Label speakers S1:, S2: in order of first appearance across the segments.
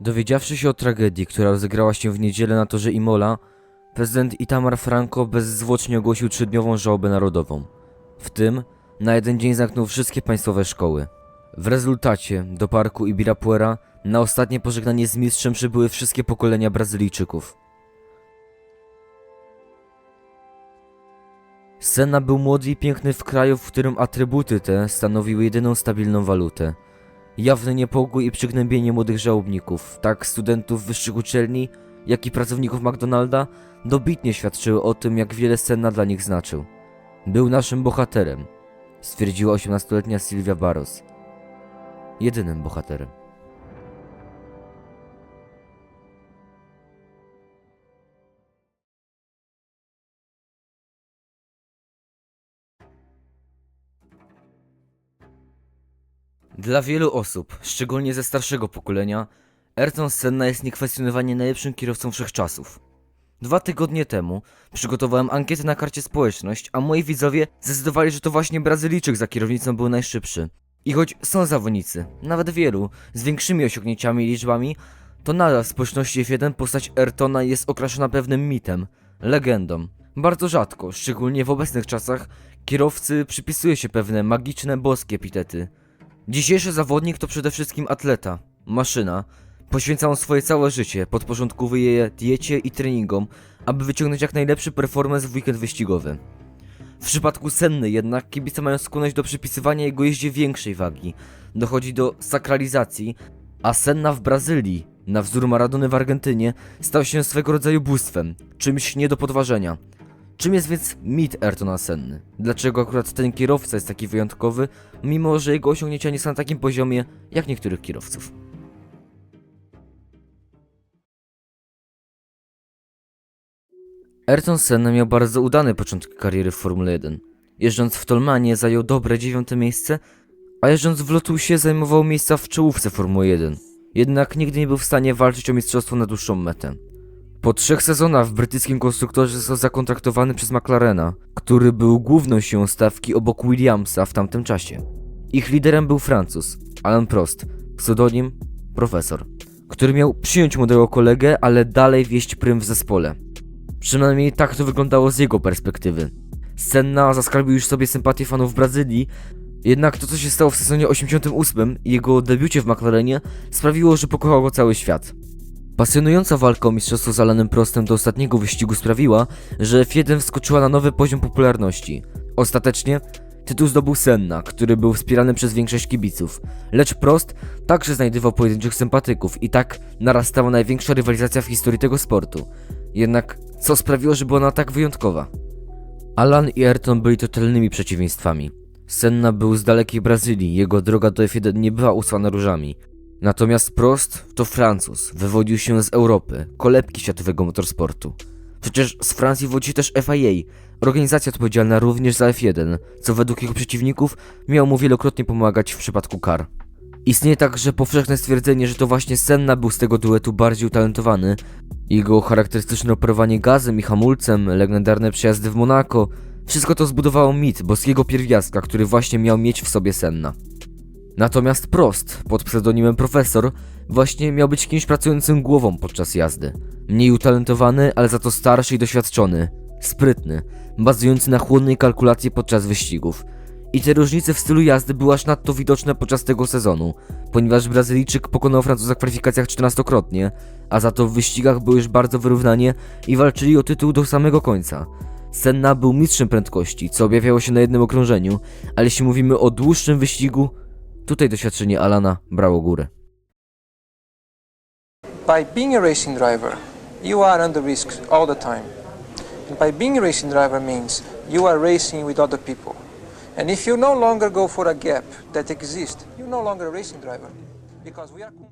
S1: Dowiedziawszy się o tragedii, która rozegrała się w niedzielę na torze Imola, prezydent Itamar Franco bezzwłocznie ogłosił trzydniową żałobę narodową. W tym na jeden dzień zamknął wszystkie państwowe szkoły. W rezultacie do parku Ibirapuera na ostatnie pożegnanie z mistrzem przybyły wszystkie pokolenia Brazylijczyków. Senna był młody i piękny w kraju, w którym atrybuty te stanowiły jedyną stabilną walutę. Jawny niepokój i przygnębienie młodych żałobników, tak studentów wyższych uczelni, jak i pracowników McDonalda, dobitnie świadczyły o tym, jak wiele Senna dla nich znaczył. Był naszym bohaterem, stwierdziła 18-letnia Sylwia Barros. Jedynym bohaterem. Dla wielu osób, szczególnie ze starszego pokolenia, Ayrton Senna jest niekwestionowanie najlepszym kierowcą wszechczasów. Dwa tygodnie temu przygotowałem ankietę na karcie społeczność, a moi widzowie zdecydowali, że to właśnie Brazylijczyk za kierownicą był najszybszy. I choć są zawodnicy, nawet wielu, z większymi osiągnięciami i liczbami, to nadal w społeczności F1 postać Ayrtona jest okraszona pewnym mitem, legendą. Bardzo rzadko, szczególnie w obecnych czasach, kierowcy przypisuje się pewne magiczne, boskie epitety. Dzisiejszy zawodnik to przede wszystkim atleta, maszyna. Poświęcał swoje całe życie, podporządkowuje je diecie i treningom, aby wyciągnąć jak najlepszy performance w weekend wyścigowy. W przypadku Senny jednak kibice mają skłonność do przypisywania jego jeździe większej wagi. Dochodzi do sakralizacji, a Senna w Brazylii, na wzór Maradony w Argentynie, stał się swego rodzaju bóstwem, czymś nie do podważenia. Czym jest więc mit Ayrtona Senny? Dlaczego akurat ten kierowca jest taki wyjątkowy, mimo że jego osiągnięcia nie są na takim poziomie jak niektórych kierowców? Ayrton Senna miał bardzo udany początek kariery w Formule 1. Jeżdżąc w Tolmanie zajął dobre dziewiąte miejsce, a jeżdżąc w Lotusie zajmował miejsca w czołówce Formuły 1. Jednak nigdy nie był w stanie walczyć o mistrzostwo na dłuższą metę. Po trzech sezonach w brytyjskim konstruktorze został zakontraktowany przez McLarena, który był główną siłą stawki obok Williamsa w tamtym czasie. Ich liderem był Francuz, Alan Prost, pseudonim Profesor, który miał przyjąć młodego kolegę, ale dalej wieść prym w zespole. Przynajmniej tak to wyglądało z jego perspektywy. Senna zaskarbił już sobie sympatię fanów Brazylii, jednak to co się stało w sezonie 88 i jego debiucie w McLarenie sprawiło, że pokochał go cały świat. Pasjonująca walka o mistrzostwo z Alanem Prostem do ostatniego wyścigu sprawiła, że F1 wskoczyła na nowy poziom popularności. Ostatecznie tytuł zdobył Senna, który był wspierany przez większość kibiców, lecz Prost także znajdował pojedynczych sympatyków i tak narastała największa rywalizacja w historii tego sportu. Jednak co sprawiło, że była ona tak wyjątkowa? Alan i Ayrton byli totalnymi przeciwieństwami. Senna był z dalekiej Brazylii, jego droga do F1 nie była usłana różami. Natomiast Prost to Francuz, wywodził się z Europy, kolebki światowego motorsportu. Przecież z Francji wodzi też FIA, organizacja odpowiedzialna również za F1, co według jego przeciwników miało mu wielokrotnie pomagać w przypadku kar. Istnieje także powszechne stwierdzenie, że to właśnie Senna był z tego duetu bardziej utalentowany. Jego charakterystyczne operowanie gazem i hamulcem, legendarne przejazdy w Monako, wszystko to zbudowało mit boskiego pierwiastka, który właśnie miał mieć w sobie Senna. Natomiast Prost, pod pseudonimem Profesor, właśnie miał być kimś pracującym głową podczas jazdy. Mniej utalentowany, ale za to starszy i doświadczony. Sprytny, bazujący na chłodnej kalkulacji podczas wyścigów. I te różnice w stylu jazdy były aż nadto widoczne podczas tego sezonu, ponieważ Brazylijczyk pokonał Francuza w kwalifikacjach 14-krotnie, a za to w wyścigach było już bardzo wyrównanie i walczyli o tytuł do samego końca. Senna był mistrzem prędkości, co objawiało się na jednym okrążeniu, ale jeśli mówimy o dłuższym wyścigu, Tutaj doświadczenie Alana brało górę.
S2: by being a racing driver, you are under risk all the time. And by being a racing driver means you are racing with other people. And if you no longer go for a gap that exists, you're no longer a racing driver.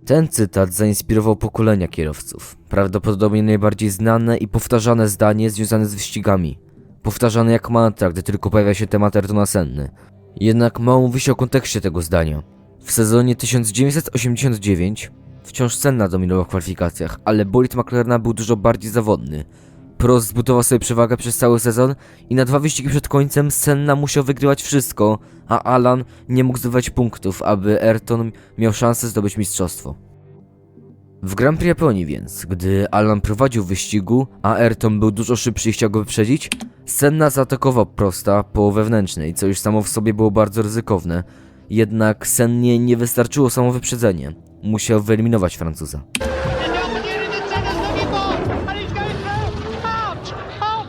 S1: Ten cytat zainspirował pokolenia kierowców. Prawdopodobnie najbardziej znane i powtarzane zdanie związane z wyścigami. Powtarzane jak mantra, gdy tylko pojawia się temat Ayrtona Senny. Jednak mało mówi się o kontekście tego zdania. W sezonie 1989 wciąż Senna dominował w kwalifikacjach, ale bolid McLarena był dużo bardziej zawodny. Prost zbudował sobie przewagę przez cały sezon i na dwa wyścigi przed końcem Senna musiał wygrywać wszystko, a Alan nie mógł zdobywać punktów, aby Ayrton miał szansę zdobyć mistrzostwo. W Grand Prix Japonii więc, gdy Alan prowadził wyścigu, a Ayrton był dużo szybszy i chciał go wyprzedzić, Senna zaatakował prosta po wewnętrznej, co już samo w sobie było bardzo ryzykowne. Jednak Sennie nie wystarczyło samo wyprzedzenie. Musiał wyeliminować Francuza.
S3: Oh!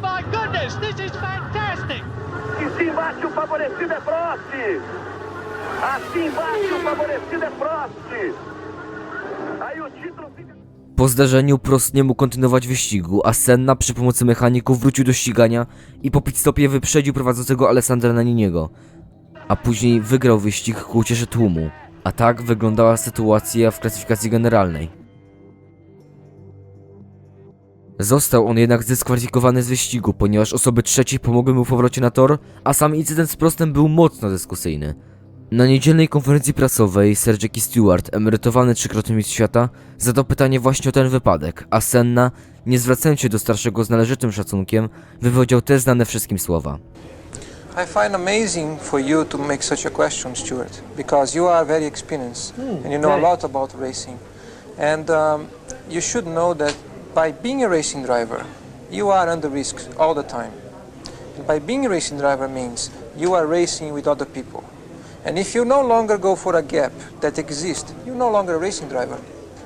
S4: Assim embaixo favorecido é Prost. Aí o título fica.
S1: Po zdarzeniu Prost nie mógł kontynuować wyścigu, a Senna przy pomocy mechaników wrócił do ścigania i po pitstopie wyprzedził prowadzącego Alessandra Naniniego, a później wygrał wyścig ku uciesze tłumu. A tak wyglądała sytuacja w klasyfikacji generalnej. Został on jednak zdyskwalifikowany z wyścigu, ponieważ osoby trzecie pomogły mu w powrocie na tor, a sam incydent z Prostem był mocno dyskusyjny. Na niedzielnej konferencji prasowej Sir Jackie Stewart, emerytowany trzykrotny mistrz świata, zadał pytanie właśnie o ten wypadek, a Senna, nie zwracając się do starszego z należytym szacunkiem, wypowiedział te znane wszystkim słowa.
S2: I find amazing for you to make such a question, Stuart, because you are very experienced and you know a lot about racing. And um, you should know that by being a racing driver, you are under risk all the time. And by being a racing driver means you are racing with other people. And if you no longer go for a gap that exists, you're no longer a racing driver.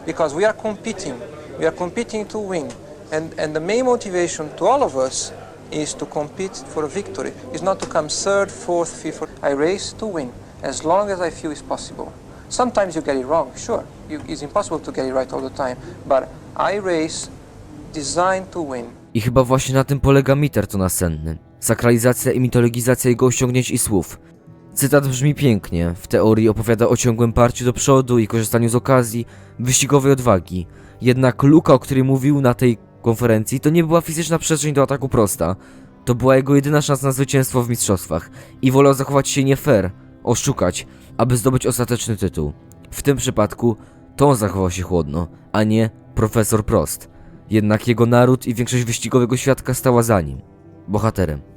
S2: Because we are competing. We are competing to win. And, and the main motivation to all of us is to compete for a victory. It's not to come third, fourth, fifth. I race to win as long as I feel it's possible. Sometimes you get it wrong, sure. You, it's impossible to get it right all the time. But I race designed to win.
S1: I chyba właśnie na tym polega mit Ayrtona Senny. Sakralizacja i mitologizacja jego osiągnięć i słów. Cytat brzmi pięknie, w teorii opowiada o ciągłym parciu do przodu i korzystaniu z okazji, wyścigowej odwagi. Jednak luka, o której mówił na tej konferencji, to nie była fizyczna przestrzeń do ataku prosta. To była jego jedyna szansa na zwycięstwo w mistrzostwach. I wolał zachować się nie fair, oszukać, aby zdobyć ostateczny tytuł. W tym przypadku to on zachował się chłodno, a nie profesor Prost. Jednak jego naród i większość wyścigowego świadka stała za nim. Bohaterem.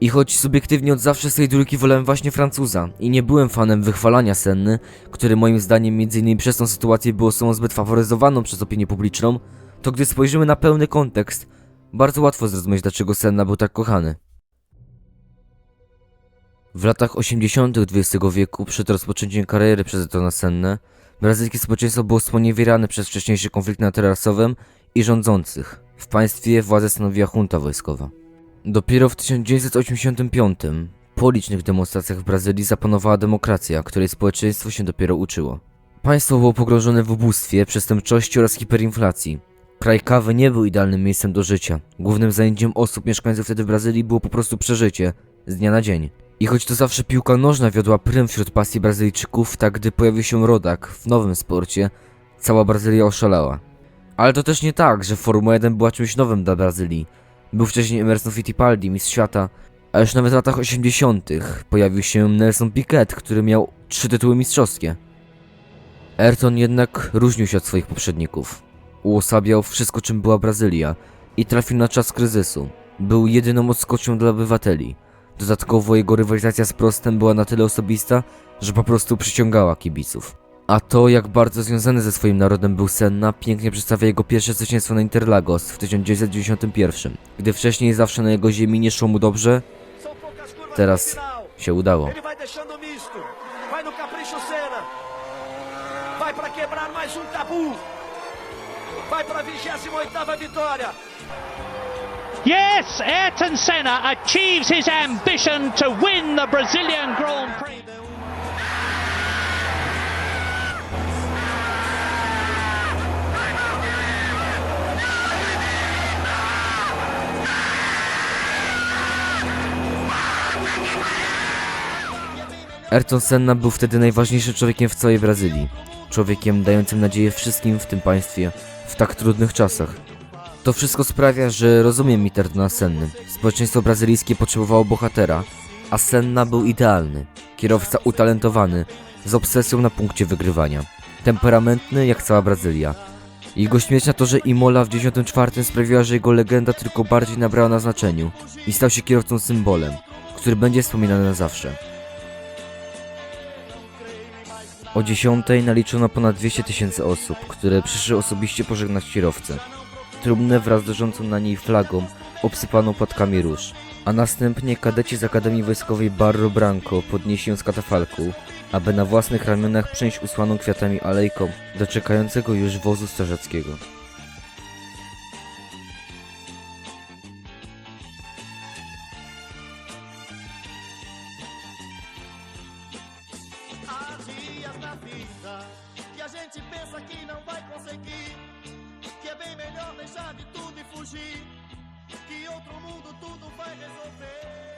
S1: I choć subiektywnie od zawsze z tej trójki wolałem właśnie Francuza i nie byłem fanem wychwalania Senny, który moim zdaniem m.in. przez tą sytuację było osobą zbyt faworyzowaną przez opinię publiczną, to gdy spojrzymy na pełny kontekst, bardzo łatwo zrozumieć dlaczego Senna był tak kochany. W latach 80. XX wieku, przed rozpoczęciem kariery przez Etona Sennę, brazylijskie społeczeństwo było sponiewierane przez wcześniejsze konflikty naturasowym i rządzących. W państwie władzę stanowiła junta wojskowa. Dopiero w 1985, po licznych demonstracjach w Brazylii zapanowała demokracja, której społeczeństwo się dopiero uczyło. Państwo było pogrążone w ubóstwie, przestępczości oraz hiperinflacji. Kraj kawy nie był idealnym miejscem do życia. Głównym zajęciem osób mieszkających wtedy w Brazylii było po prostu przeżycie, z dnia na dzień. I choć to zawsze piłka nożna wiodła prym wśród pasji Brazylijczyków, tak gdy pojawił się rodak w nowym sporcie, cała Brazylia oszalała. Ale to też nie tak, że Formuła 1 była czymś nowym dla Brazylii. Był wcześniej Emerson Fittipaldi, mistrz świata, a już nawet w latach 80. pojawił się Nelson Piquet, który miał trzy tytuły mistrzowskie. Ayrton jednak różnił się od swoich poprzedników. Uosabiał wszystko, czym była Brazylia i trafił na czas kryzysu. Był jedyną odskocznią dla obywateli. Dodatkowo jego rywalizacja z Prostem była na tyle osobista, że po prostu przyciągała kibiców. A to, jak bardzo związany ze swoim narodem był Senna, pięknie przedstawia jego pierwsze zwycięstwo na Interlagos w 1991. Gdy wcześniej zawsze na jego ziemi nie szło mu dobrze, Teraz się udało.
S4: Um tabu. Vai para a 28ª vitória.
S3: Yes, Ayrton Senna achieves his ambition to win the Brazilian Grand Prix.
S1: Ayrton Senna był wtedy najważniejszym człowiekiem w całej Brazylii. Człowiekiem dającym nadzieję wszystkim w tym państwie w tak trudnych czasach. To wszystko sprawia, że rozumiem mit Ayrtona Senny. Społeczeństwo brazylijskie potrzebowało bohatera, a Senna był idealny. Kierowca utalentowany, z obsesją na punkcie wygrywania. Temperamentny jak cała Brazylia. Jego śmierć na torze Imola w 94 sprawiła, że jego legenda tylko bardziej nabrała na znaczeniu i stał się kierowcą symbolem, który będzie wspominany na zawsze. O 10 naliczono ponad 200 tysięcy osób, które przyszły osobiście pożegnać kierowcę. Trumnę wraz z leżącą na niej flagą obsypano płatkami róż, a następnie kadeci z Akademii Wojskowej Barro Branco podnieśli ją z katafalku, aby na własnych ramionach przenieść usłaną kwiatami alejką do czekającego już wozu strażackiego.
S5: Vida que a gente pensa que não vai conseguir. Que é bem melhor deixar de tudo e fugir. Que outro mundo tudo vai resolver.